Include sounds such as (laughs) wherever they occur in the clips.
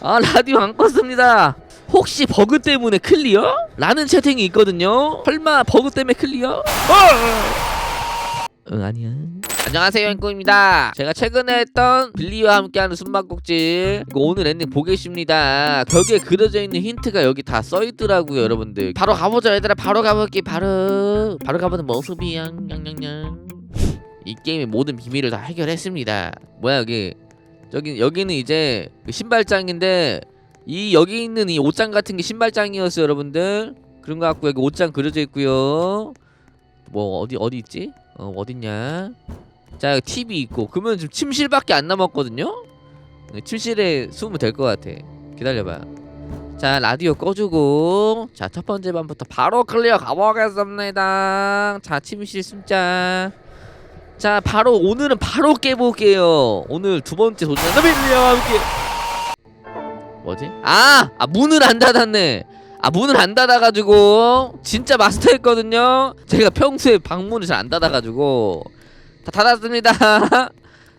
아 라디오 안 껐습니다. 혹시 버그 때문에 클리어? 라는 채팅이 있거든요. 설마 버그 때문에 클리어? 응 아니야. 안녕하세요 앵꼬입니다. 제가 최근에 했던 빌리와 함께하는 숨바꼭질. 이거 오늘 엔딩 보겠습니다. 벽에 그려져 있는 힌트가 여기 다 써있더라고요 여러분들. 바로 가보자 얘들아. 바로 가볼게 바로. 바로 가보는 모습이 양양양양. 이 게임의 모든 비밀을 다 해결했습니다. 뭐야 여기 저기 여기는 이제 그 신발장인데 이 여기 있는 이 옷장 같은 게 신발장이었어요 여러분들. 그런 거 같고 여기 옷장 그려져 있고요. 뭐 어디 어디 있지? 어 어딨냐? 자 TV 있고. 그러면 지금 침실밖에 안 남았거든요? 네, 침실에 숨으면 될 것 같아. 기다려봐. 자 라디오 꺼주고. 자 첫 번째 반부터 바로 클리어 가보겠습니다. 자 침실 숨자 자 바로 오늘은 바로 깨볼게요. 오늘 두 번째 도전 빌리와 함께 뭐지? 아! 아 문을 안 닫았네. 아 문을 안 닫아가지고 진짜 마스터했거든요? 제가 평소에 방문을 잘 안 닫아가지고. 다 닫았습니다. (laughs)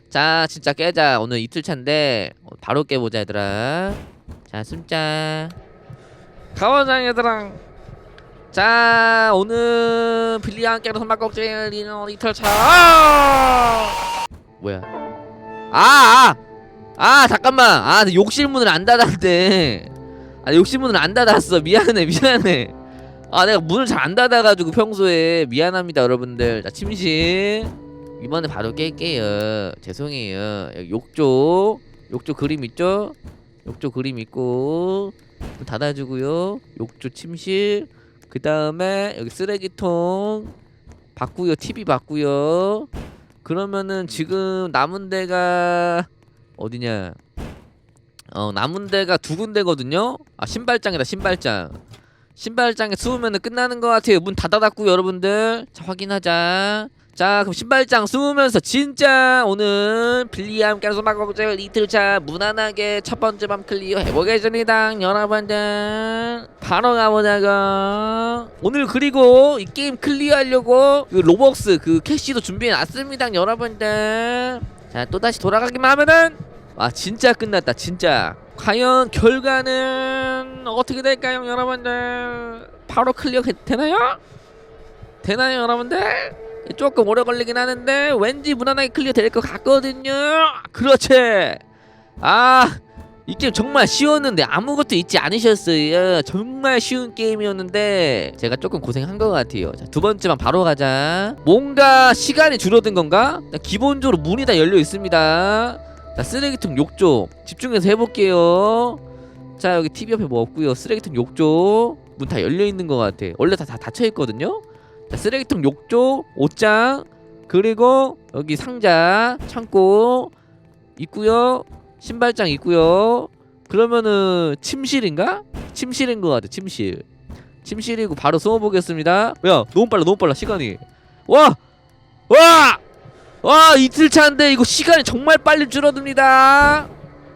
자 진짜 깨자. 오늘 이틀차인데 바로 깨보자 얘들아. 자 숨자. 가보자 얘들아 자 오늘 빌리와 함께하는 선박꼭질 리너 이틀차. 뭐야? 아! 아! 아 잠깐만. 아나 욕실 문을 안 닫았대. 아 욕실 문을 안 닫았어. 미안해 미안해. 아 내가 문을 잘 안 닫아가지고 평소에 미안합니다 여러분들. 자 침실. 이번에 바로 깰게요. 죄송해요. 욕조. 욕조 그림 있죠? 욕조 그림 있고. 문 닫아주고요. 욕조 침실 그 다음에 여기 쓰레기통 봤고요 TV 봤고요. 그러면은 지금 남은 데가 어디냐? 어 남은 데가 두 군데거든요? 아 신발장이다 신발장. 신발장에 숨으면 끝나는 것 같아요. 문 닫아놨고요 여러분들. 자 확인하자 자 그럼 신발장 숨으면서 진짜 오늘 빌리와 함께 소막곡절 이틀차 무난하게 첫 번째 밤 클리어 해보겠습니다. 여러분들 바로 가보자고. 오늘 그리고 이 게임 클리어하려고 그 로벅스 그 캐시도 준비해놨습니다 여러분들. 자 또다시 돌아가기만 하면은 아 진짜 끝났다 진짜. 과연 결과는 어떻게 될까요 여러분들? 바로 클리어 되나요? 되나요 여러분들? 조금 오래 걸리긴 하는데 왠지 무난하게 클리어 될 것 같거든요. 그렇지. 아 이 게임 정말 쉬웠는데 아무것도 잊지 않으셨어요. 정말 쉬운 게임이었는데 제가 조금 고생한 것 같아요. 자, 두 번째만 바로 가자. 뭔가 시간이 줄어든 건가? 기본적으로 문이 다 열려 있습니다. 자 쓰레기통 욕조 집중해서 해볼게요. 자 여기 TV 옆에 뭐 없고요. 쓰레기통 욕조 문 다 열려 있는 것 같아. 원래 다, 다 닫혀 있거든요 자 쓰레기통 욕조 옷장 그리고 여기 상자 창고 있고요. 신발장 있고요. 그러면은 침실인가? 침실인 것 같아 침실. 침실이고 바로 숨어 보겠습니다. 야 너무 빨라 너무 빨라 시간이. 와! 와! 와 이틀 차인데 이거 시간이 정말 빨리 줄어듭니다.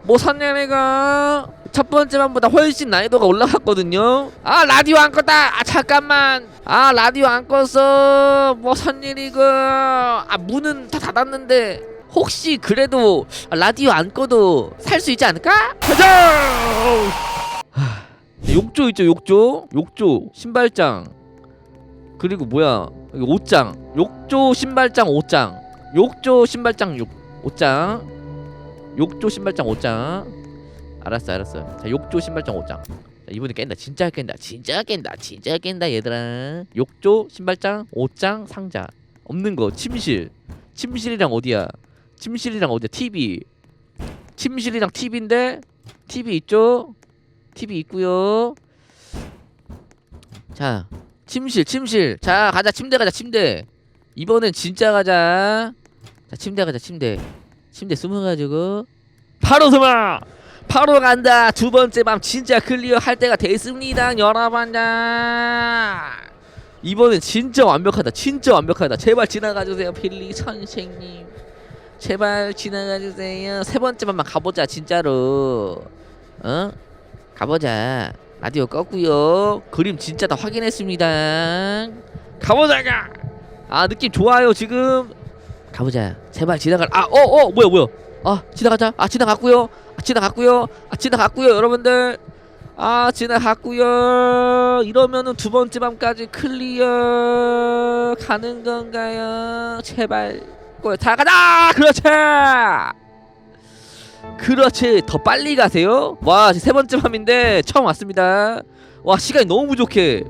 뭐 샀냐 내가 첫 번째 반보다 훨씬 난이도가 올라갔거든요. 아 라디오 안 껐다. 아 잠깐만. 아 라디오 안 껐어. 뭐산 일이고 아 문은 다 닫았는데. 혹시 그래도 라디오 안 꺼도 살 수 있지 않을까? 가자! 하, 욕조 있죠 욕조? 욕조 신발장. 그리고 뭐야? 옷장. 욕조 신발장 옷장. 욕조 신발장 욕 옷장. 욕조 신발장 옷장 알았어 알았어. 자 욕조 신발장 옷장. 자, 이번에 깬다. 진짜 깬다. 진짜 깬다. 진짜 깬다 얘들아. 욕조 신발장 옷장 상자. 없는 거. 침실. 침실이랑 어디야? 침실이랑 어디야? TV 침실이랑 TV인데 TV 있죠? TV 있고요. 자 침실 침실. 자 가자. 침대 가자. 침대. 이번엔 진짜 가자. 자 침대 가자. 침대. 침대 숨어가지고. 바로 숨어 바로 간다. 두 번째 밤 진짜 클리어 할 때가 됐습니다 여러분들. 이번엔 진짜 완벽하다 진짜 완벽하다. 제발 지나가주세요 필리 선생님. 제발 지나가주세요. 세 번째 밤만 가보자 진짜로. 어? 가보자. 라디오 껐고요. 그림 진짜 다 확인했습니다. 가보자가! 아 느낌 좋아요 지금. 가보자. 제발 지나갈 아어어 뭐야 뭐야? 아 지나가자. 아 지나갔고요 아, 지나갔고요. 아 지나갔고요 여러분들. 아 지나갔고요. 이러면은 두 번째 밤까지 클리어 가는 건가요? 제발. 꼬다 가자! 그렇지! 그렇지. 더 빨리 가세요. 와 세 번째 밤인데 처음 왔습니다. 와 시간이 너무 부족해.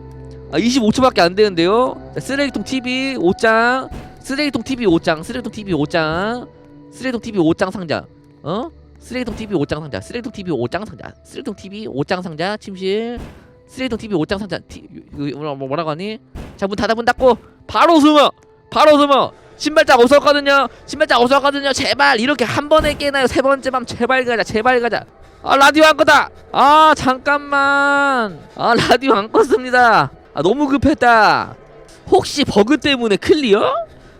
아 25초밖에 안 되는데요. 자, 쓰레기통 TV 5장. 쓰레기통 TV 5장. 쓰레기통 TV 5장. 쓰레기통 TV 5장 상자. 어? 쓰레기통 TV 5장 상자 쓰레기통 TV 5장 상자 쓰레기통 TV 5장 상자 침실 쓰레기통 TV 5장 상자 티, 뭐라- 뭐라고 하니? 자문 닫아 문 닫고 바로 숨어 바로 숨어. 신발장 없었거든요. 신발장 없었거든요. 제발 이렇게 한 번에 깨나요? 세 번째 밤 제발 가자 제발 가자. 아 라디오 안 껐다. 아 잠깐만. 아 라디오 안 껐습니다. 아 너무 급했다. 혹시 버그 때문에 클리어?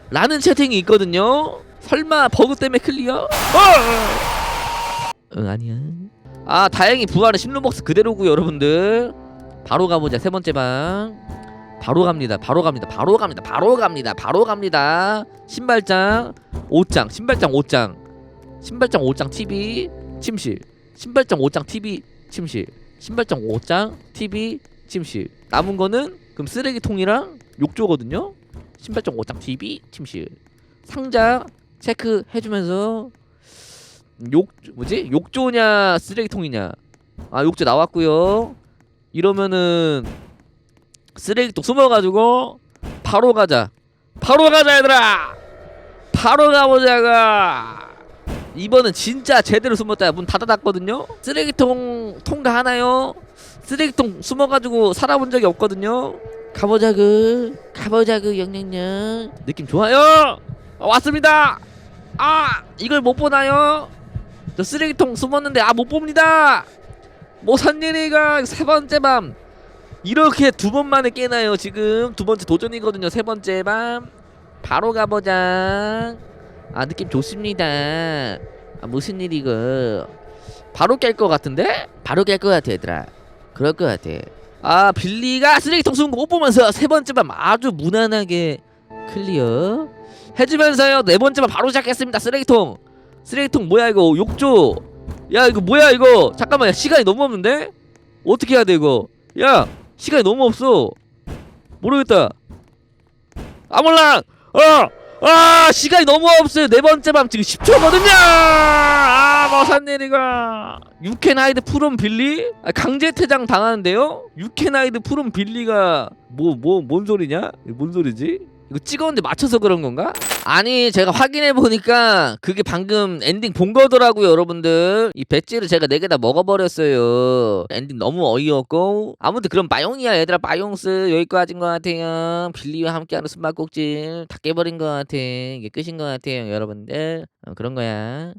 라는 채팅이 있거든요. 설마 버그 때문에 클리어? 응 아니야. 아 다행히 부활은 신루벅스 그대로고요 여러분들. 바로 가보자 세 번째 방. 바로 갑니다 바로 갑니다 바로 갑니다 바로 갑니다 바로 갑니다. 신발장 5장 신발장 5장. 신발장 5장 TV 침실. 신발장 5장 TV 침실. 신발장 5장 TV 침실. 남은 거는 그럼 쓰레기통이랑 욕조거든요? 신발장 5장 TV 침실. 상자 체크 해주면서 욕 뭐지? 욕조냐 쓰레기통이냐? 아 욕조 나왔고요. 이러면은 쓰레기통 숨어가지고 바로 가자. 바로 가자 얘들아! 바로 가보자가! 이번은 진짜 제대로 숨었다. 문 닫아 놨거든요? 쓰레기통 통과하나요? 쓰레기통 숨어가지고 살아본 적이 없거든요? 가보자 그. 가보자 그 영영영 느낌 좋아요? 아, 왔습니다! 아 이걸 못 보나요 저 쓰레기통 숨었는데 아 못 봅니다! 모산일이가 세 번째 밤. 이렇게 두 번 만에 깨나요 지금? 두 번째 도전이거든요 세 번째 밤. 바로 가보자. 아 느낌 좋습니다. 아 무슨 일이고 바로 깰 것 같은데? 바로 깰 것 같아 얘들아. 그럴 것 같아. 아 빌리가 쓰레기통 쏘는 거못 보면서 세 번째 밤 아주 무난하게 클리어 해주면서요. 네 번째 밤 바로 시작했습니다 쓰레기통 쓰레기통 뭐야 이거? 욕조. 야 이거 뭐야 이거? 잠깐만 야, 시간이 너무 없는데? 어떻게 해야 돼 이거? 야 시간이 너무 없어. 모르겠다. 아 몰라 어 아 시간이 너무 없어요. 네 번째 밤 지금 10초거든요! 아 머산내리가. 유캔하이드 푸른 빌리? 아, 강제 퇴장 당하는데요? 유캔하이드 푸른 빌리가 뭐 뭐 뭔 소리냐? 뭔 소리지 이거 찍었는데 맞춰서 그런 건가? 아니 제가 확인해 보니까 그게 방금 엔딩 본 거더라고요 여러분들. 이 배지를 제가 네 개 다 먹어버렸어요. 엔딩 너무 어이없고. 아무튼 그럼 빠용이야 얘들아 빠용스 여기까지인 것 같아요. 빌리와 함께하는 숨바꼭질 다 깨버린 것 같아. 이게 끝인 것 같아요 여러분들. 어, 그런 거야